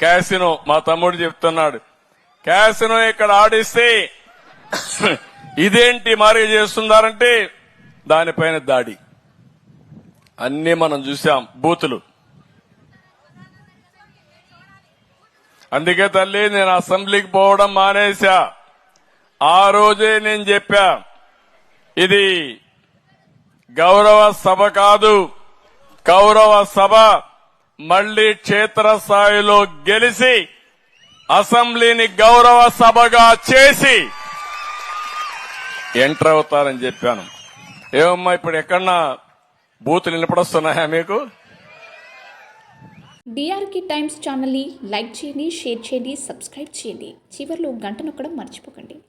Casino మా తమ్ముడు చెప్తున్నాడు. క్యాసినో ఇక్కడ ఆడిస్తే ఇదేంటి మరి చేస్తున్నారంటే దానిపైన దాడి. అన్ని మనం చూసాం బూతులు. అందుకే తల్లి నేను అసెంబ్లీకి పోవడం మానేశా. ఆ రోజే నేను చెప్పా ఇది గౌరవ సభ కాదు కౌరవ సభ. మళ్ళీ క్షేత్రస్థాయిలో గెలిచి అసెంబ్లీని గౌరవ సభగా చేసి ఎంటర్ అవుతారని చెప్పాను. ఏమమ్మా ఇప్పుడు ఎక్కడన్నా బూతులు నిలబడొస్తున్నాయా మీకు? డిఆర్కి టైమ్స్ ఛానల్ని లైక్ చేయండి షేర్ చేయండి సబ్స్క్రైబ్ చేయండి. చివరిలో గంట నొక్కడం మర్చిపోకండి.